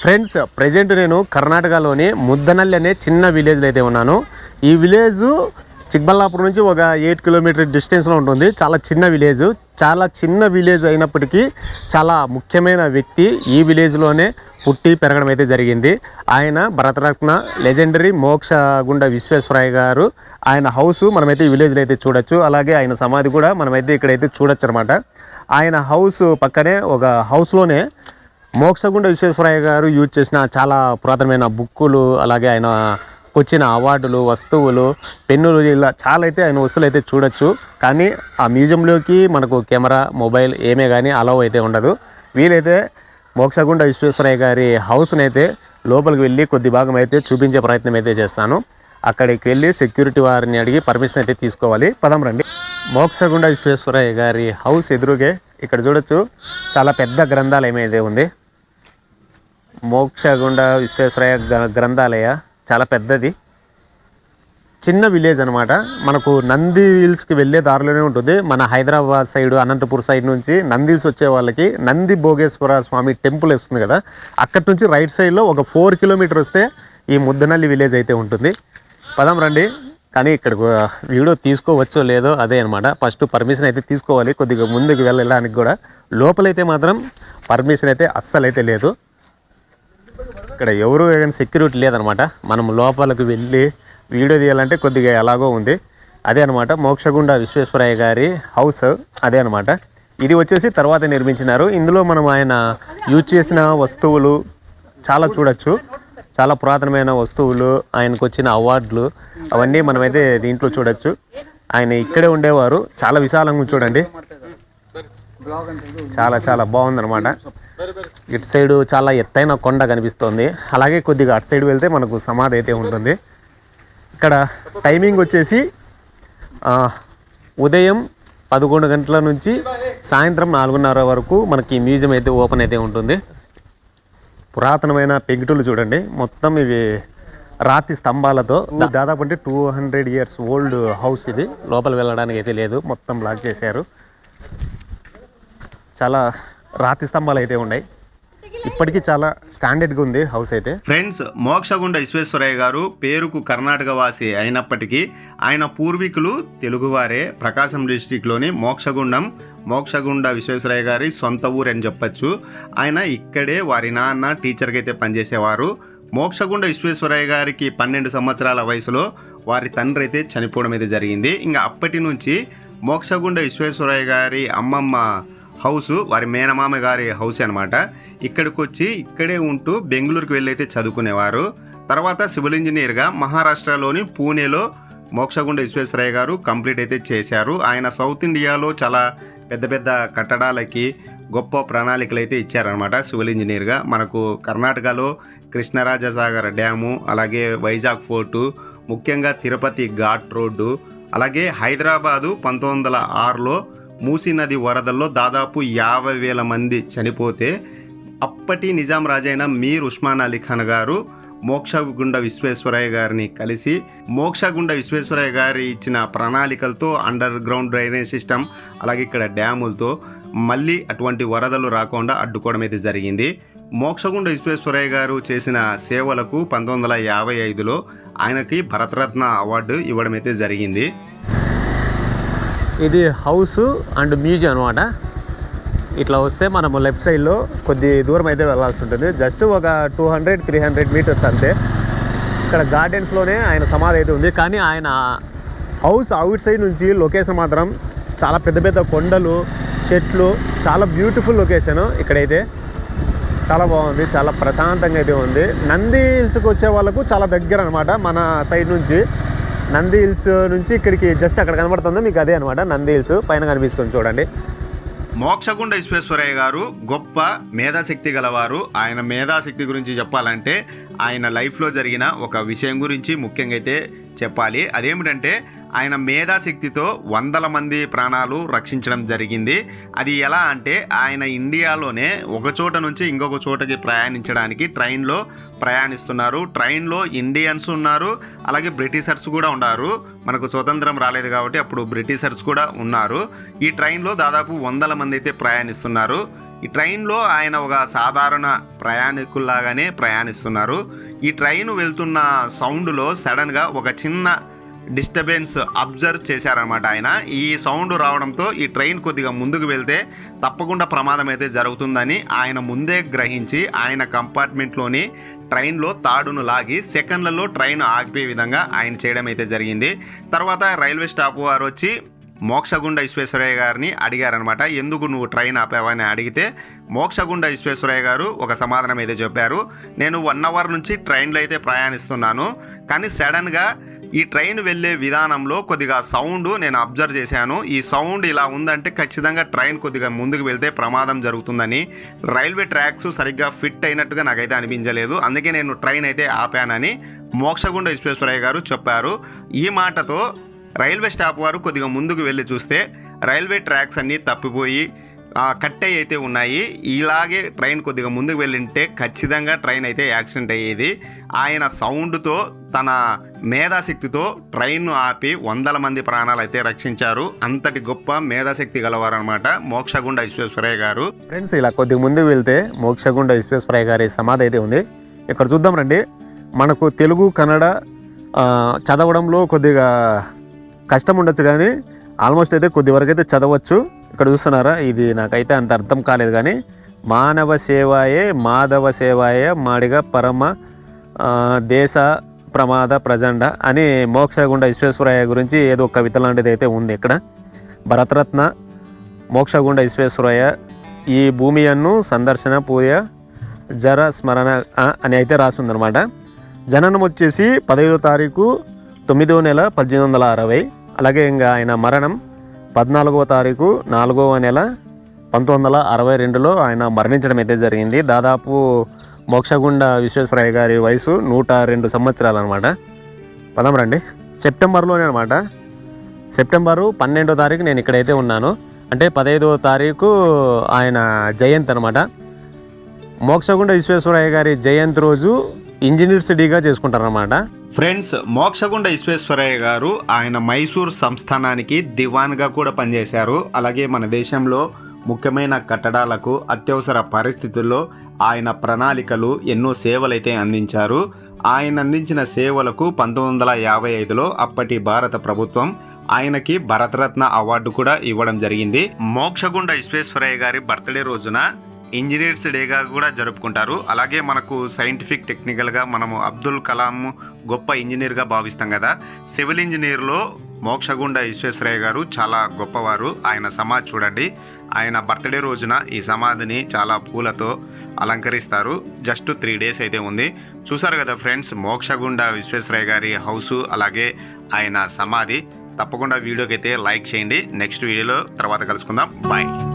Friends present నేను కర్ణాటకలోని ముద్దనల్లి అనే చిన్న విలేజ్లో అయితే ఉన్నాను. ఈ విలేజ్ చిక్బల్లాపూర్ నుంచి ఒక ఎయిట్ కిలోమీటర్ డిస్టెన్స్లో ఉంటుంది. చాలా చిన్న విలేజ్ చాలా చిన్న విలేజ్ అయినప్పటికీ చాలా ముఖ్యమైన వ్యక్తి ఈ విలేజ్లోనే పుట్టి పెరగడం అయితే జరిగింది. ఆయన భరతరత్న లెజెండరీ మోక్షగుండ విశ్వేశ్వరయ్య గారు ఆయన హౌస్ మనమైతే ఈ విలేజ్లో అయితే చూడొచ్చు. అలాగే ఆయన సమాధి కూడా మనమైతే ఇక్కడైతే చూడొచ్చు అనమాట ఆయన హౌస్ పక్కనే ఒక హౌస్లోనే మోక్షగుండ విశ్వేశ్వరయ్య గారు యూజ్ చేసిన చాలా పురాతనమైన బుక్కులు అలాగే ఆయన వచ్చిన అవార్డులు వస్తువులు పెన్నులు ఇలా చాలా అయితే ఆయన వస్తువులు అయితే చూడొచ్చు. కానీ ఆ మ్యూజియంలోకి మనకు కెమెరా మొబైల్ ఏమే కానీ అలవ్ అయితే ఉండదు. వీలైతే మోక్షగుండ విశ్వేశ్వరయ్య గారి హౌస్ని అయితే లోపలికి వెళ్ళి కొద్ది భాగం అయితే చూపించే ప్రయత్నం అయితే చేస్తాను. అక్కడికి వెళ్ళి సెక్యూరిటీ వారిని అడిగి పర్మిషన్ అయితే తీసుకోవాలి. పదం రండి. మోక్షగుండ విశ్వేశ్వరయ్య గారి హౌస్ ఎదురుగే ఇక్కడ చూడొచ్చు. చాలా పెద్ద గ్రంథాలయం అయితే ఉంది. మోక్షగుండ విశ్వేశ్వరయ గ్రంథాలయ చాలా పెద్దది. చిన్న విలేజ్ అనమాట మనకు నంది హిల్స్కి వెళ్ళే దారిలోనే ఉంటుంది. మన హైదరాబాద్ సైడ్ అనంతపూర్ సైడ్ నుంచి నంది హిల్స్ వచ్చే వాళ్ళకి నంది భోగేశ్వర స్వామి టెంపుల్ వస్తుంది కదా. అక్కడి నుంచి రైట్ సైడ్లో ఒక ఫోర్ కిలోమీటర్ వస్తే ఈ ముద్దనల్లి విలేజ్ అయితే ఉంటుంది. పదం రండి. కానీ ఇక్కడ వీడియో తీసుకోవచ్చో లేదో అదే అనమాట ఫస్ట్ పర్మిషన్ అయితే తీసుకోవాలి. కొద్దిగా ముందుకు వెళ్ళడానికి కూడా. లోపలైతే మాత్రం పర్మిషన్ అయితే అస్సలు అయితే లేదు. ఇక్కడ ఎవరు ఏదైనా సెక్యూరిటీ లేదనమాట. మనం లోపలికి వెళ్ళి వీడియో తీయాలంటే కొద్దిగా ఎలాగో ఉంది. అదే అనమాట మోక్షగుండ విశ్వేశ్వరయ్య గారి హౌస్ అదే అనమాట. ఇది వచ్చేసి తర్వాత నిర్మించినారు. ఇందులో మనం ఆయన యూజ్ చేసిన వస్తువులు చాలా చూడొచ్చు. చాలా పురాతనమైన వస్తువులు ఆయనకు వచ్చిన అవార్డులు అవన్నీ మనమైతే దీంట్లో చూడొచ్చు. ఆయన ఇక్కడే ఉండేవారు. చాలా విశాలంగా చూడండి. చాలా చాలా బాగుందన్నమాట. ఇటు సైడ్ చాలా ఎత్తైన కొండ కనిపిస్తుంది. అలాగే కొద్దిగా అటు సైడ్ వెళ్తే మనకు సమాధి అయితే ఉంటుంది. ఇక్కడ టైమింగ్ వచ్చేసి ఉదయం పదకొండు గంటల నుంచి సాయంత్రం నాలుగున్నర వరకు మనకి మ్యూజియం అయితే ఓపెన్ అయితే ఉంటుంది. పురాతనమైన పెంకుటులు చూడండి. మొత్తం ఇవి రాతి స్తంభాలతో. దాదాపు అంటే two hundred years old house ఇది. లోపల వెళ్ళడానికి అయితే లేదు. మొత్తం బ్లాక్ చేశారు. చాలా రాతి స్తంభాలు అయితే ఉన్నాయి. ఇప్పటికీ చాలా స్టాండర్డ్గా ఉంది హౌస్ అయితే. ఫ్రెండ్స్ మోక్షగుండ విశ్వేశ్వరయ్య గారు పేరుకు కర్ణాటక వాసి అయినప్పటికీ ఆయన పూర్వీకులు తెలుగువారే. ప్రకాశం డిస్టిక్లోని మోక్షగుండం మోక్షగుండ విశ్వేశ్వరయ్య గారి సొంత ఊరు అని చెప్పచ్చు. ఆయన ఇక్కడే వారి నాన్న టీచర్గా అయితే పనిచేసేవారు. మోక్షగుండ విశ్వేశ్వరయ్య గారికి పన్నెండు సంవత్సరాల వయసులో వారి తండ్రి అయితే చనిపోవడం అయితే జరిగింది. ఇంకా అప్పటి నుంచి మోక్షగుండ విశ్వేశ్వరయ్య గారి అమ్మమ్మ హౌస్ వారి మేనమామ గారి హౌస్ అనమాట ఇక్కడికి వచ్చి ఇక్కడే ఉంటూ బెంగళూరుకి వెళ్ళైతే చదువుకునేవారు. తర్వాత సివిల్ ఇంజనీర్గా మహారాష్ట్రలోని పూణేలో మోక్షగుండ విశ్వేశ్వరయ్య గారు కంప్లీట్ అయితే చేశారు. ఆయన సౌత్ ఇండియాలో చాలా పెద్ద పెద్ద కట్టడాలకి గొప్ప ప్రణాళికలు అయితే ఇచ్చారనమాట సివిల్ ఇంజనీర్గా. మనకు కర్ణాటకలో కృష్ణరాజసాగర్ డ్యాము అలాగే వైజాగ్ ఫోర్టు ముఖ్యంగా తిరుపతి ఘాట్ రోడ్డు అలాగే హైదరాబాదు పంతొమ్మిది వందల ఆరులో మూసీ నది వరదల్లో దాదాపు యాభై వేల మంది చనిపోతే అప్పటి నిజాం రాజైన మీర్ ఉస్మాన్ అలీ ఖాన్ గారు మోక్షగుండ విశ్వేశ్వరయ్య గారిని కలిసి మోక్షగుండ విశ్వేశ్వరయ్య గారి ఇచ్చిన ప్రణాళికలతో అండర్ గ్రౌండ్ డ్రైనేజ్ సిస్టమ్ అలాగే ఇక్కడ డ్యాములతో మళ్ళీ అటువంటి వరదలు రాకుండా అడ్డుకోవడం అయితే జరిగింది. మోక్షగుండ విశ్వేశ్వరయ్య గారు చేసిన సేవలకు పంతొమ్మిది వందల యాభై ఐదులో ఆయనకి భరతరత్న అవార్డు ఇవ్వడం అయితే జరిగింది. ఇది హౌస్ అండ్ మ్యూజియం అనమాట ఇట్లా వస్తే మనము లెఫ్ట్ సైడ్లో కొద్ది దూరం అయితే వెళ్ళాల్సి ఉంటుంది. జస్ట్ ఒక two hundred three hundred meters అంతే. ఇక్కడ గార్డెన్స్లోనే ఆయన సమాధి అయితే ఉంది. కానీ ఆయన హౌస్ అవుట్ సైడ్ నుంచి లొకేషన్ మాత్రం చాలా పెద్ద పెద్ద కొండలు చెట్లు చాలా బ్యూటిఫుల్ లొకేషన్ ఇక్కడైతే. చాలా బాగుంది. చాలా ప్రశాంతంగా అయితే ఉంది. నంది హిల్స్కి వచ్చే వాళ్ళకు చాలా దగ్గర అనమాట మన సైడ్ నుంచి. నంది హిల్స్ నుంచి ఇక్కడికి జస్ట్ అక్కడ కనబడుతుంది. మీకు అదే అనమాట నంది హిల్స్. పైన కనిపిస్తుంది చూడండి. మోక్షగుండ విశ్వేశ్వరయ్య గారు గొప్ప మేధాశక్తి గలవారు. ఆయన మేధాశక్తి గురించి చెప్పాలంటే ఆయన లైఫ్లో జరిగిన ఒక విషయం గురించి ముఖ్యంగా అయితే చెప్పాలి. అదేమిటంటే ఆయన మేధాశక్తితో వందల మంది ప్రాణాలు రక్షించడం జరిగింది. అది ఎలా అంటే ఆయన ఇండియాలోనే ఒక చోట నుంచి ఇంకొక చోటకి ప్రయాణించడానికి ట్రైన్లో ప్రయాణిస్తున్నారు. ట్రైన్లో ఇండియన్స్ ఉన్నారు అలాగే బ్రిటిషర్స్ కూడా ఉన్నారు. మనకు స్వతంత్రం రాలేదు కాబట్టి అప్పుడు బ్రిటిషర్స్ కూడా ఉన్నారు. ఈ ట్రైన్లో దాదాపు వందల మంది అయితే ప్రయాణిస్తున్నారు. ఈ ట్రైన్లో ఆయన ఒక సాధారణ ప్రయాణికుల్లాగానే ప్రయాణిస్తున్నారు. ఈ ట్రైన్ వెళ్తున్న సౌండ్లో సడన్గా ఒక చిన్న డిస్టర్బెన్స్ అబ్జర్వ్ చేశారనమాట ఆయన. ఈ సౌండ్ రావడంతో ఈ ట్రైన్ కొద్దిగా ముందుకు వెళ్తే తప్పకుండా ప్రమాదం అయితే జరుగుతుందని ఆయన ముందే గ్రహించి ఆయన కంపార్ట్మెంట్లోని ట్రైన్లో తాడును లాగి సెకండ్లలో ట్రైన్ ఆగిపోయే విధంగా ఆయన చేయడం అయితే జరిగింది. తర్వాత రైల్వే స్టాప్ వారు వచ్చి మోక్షగుండ విశ్వేశ్వరయ్య గారిని అడిగారనమాట ఎందుకు నువ్వు ట్రైన్ ఆపావని అడిగితే మోక్షగుండ విశ్వేశ్వరయ్య గారు ఒక సమాధానం అయితే చెప్పారు. నేను వన్ అవర్ నుంచి ట్రైన్లో అయితే ప్రయాణిస్తున్నాను. కానీ సడన్గా ఈ ట్రైన్ వెళ్ళే విధానంలో కొద్దిగా సౌండ్ నేను అబ్జర్వ్ చేశాను. ఈ సౌండ్ ఇలా ఉందంటే ఖచ్చితంగా ట్రైన్ కొద్దిగా ముందుకు వెళ్తే ప్రమాదం జరుగుతుందని. రైల్వే ట్రాక్స్ సరిగ్గా ఫిట్ అయినట్టుగా నాకైతే అనిపించలేదు. అందుకే నేను ట్రైన్ అయితే ఆపానని మోక్షగుండ విశ్వేశ్వరయ్య గారు చెప్పారు. ఈ మాటతో రైల్వే స్టాప్ వారు కొద్దిగా ముందుకు వెళ్ళి చూస్తే రైల్వే ట్రాక్స్ అన్నీ తప్పిపోయి కట్టే అయితే ఉన్నాయి. ఇలాగే ట్రైన్ కొద్దిగా ముందుకు వెళ్ళింటే ఖచ్చితంగా ట్రైన్ అయితే యాక్సిడెంట్ అయ్యేది. ఆయన సౌండ్తో తన మేధాశక్తితో ట్రైన్ను ఆపి వందల మంది ప్రాణాలు అయితే రక్షించారు. అంతటి గొప్ప మేధాశక్తి గలవారనమాట మోక్షగుండ విశ్వేశ్వరయ్య గారు. ఫ్రెండ్స్ ఇలా కొద్దిగా ముందుకు వెళ్తే మోక్షగుండ విశ్వేశ్వరయ్య గారి సమాధి అయితే ఉంది. ఇక్కడ చూద్దాం రండి. మనకు తెలుగు కన్నడ చదవడంలో కొద్దిగా కష్టం ఉండొచ్చు కానీ ఆల్మోస్ట్ అయితే కొద్ది వరకు అయితే చదవచ్చు. ఇక్కడ చూస్తున్నారా? ఇది నాకైతే అంత అర్థం కాలేదు కానీ మానవ సేవాయే మాధవ సేవాయే మాడిగా పరమ దేశ ప్రమాద ప్రజండ అని మోక్షగుండ విశ్వేశ్వరయ్య గురించి ఏదో ఒక కవిత లాంటిది అయితే ఉంది ఇక్కడ. భరతరత్న మోక్షగుండ విశ్వేశ్వరయ్య ఈ భూమియన్ను సందర్శన పూయ జర స్మరణ అని అయితే రాస్తుందన్నమాట. జననం వచ్చేసి పదహైదో తారీఖు తొమ్మిదో నెల పద్దెనిమిది వందల అరవై. అలాగే ఇంకా ఆయన మరణం పద్నాలుగవ తారీఖు నాలుగవ నెల పంతొమ్మిది వందల అరవై రెండులో ఆయన మరణించడం అయితే జరిగింది. దాదాపు మోక్షగుండ విశ్వేశ్వరయ్య గారి వయసు నూట రెండు సంవత్సరాలు అనమాట పదం రండి. సెప్టెంబర్లోనే అనమాట సెప్టెంబరు పన్నెండో తారీఖు నేను ఇక్కడైతే ఉన్నాను. అంటే పదహైదో తారీఖు ఆయన జయంతి అనమాట మోక్షగుండ విశ్వేశ్వరయ్య గారి జయంతి రోజు ఇంజనీర్ సిటీగా చేసుకుంటారన్నమాట. ఫ్రెండ్స్ మోక్షగుండ విశ్వేశ్వరయ్య గారు ఆయన మైసూర్ సంస్థానానికి దివాన్గా కూడా పనిచేశారు. అలాగే మన దేశంలో ముఖ్యమైన కట్టడాలకు అత్యవసర పరిస్థితుల్లో ఆయన ప్రణాళికలు ఎన్నో సేవలైతే అందించారు. ఆయన అందించిన సేవలకు పంతొమ్మిది వందల యాభై ఐదులో అప్పటి భారత ప్రభుత్వం ఆయనకి భరతరత్న అవార్డు కూడా ఇవ్వడం జరిగింది. మోక్షగుండ విశ్వేశ్వరయ్య గారి బర్త్డే రోజున ఇంజనీర్స్ డేగా కూడా జరుపుకుంటారు. అలాగే మనకు సైంటిఫిక్ టెక్నికల్గా మనము అబ్దుల్ కలాం గొప్ప ఇంజనీర్గా భావిస్తాం కదా. సివిల్ ఇంజనీర్లో మోక్షగుండ విశ్వేశ్వరయ్య గారు చాలా గొప్పవారు. ఆయన సమాధి చూడండి. ఆయన బర్త్డే రోజున ఈ సమాధిని చాలా పూలతో అలంకరిస్తారు. జస్ట్ త్రీ డేస్ అయితే ఉంది. చూసారు కదా ఫ్రెండ్స్ మోక్షగుండ విశ్వేశ్వరయ్య గారి హౌసు అలాగే ఆయన సమాధి. తప్పకుండా వీడియోకి అయితే లైక్ చేయండి. నెక్స్ట్ వీడియోలో తర్వాత కలుసుకుందాం. బాయ్.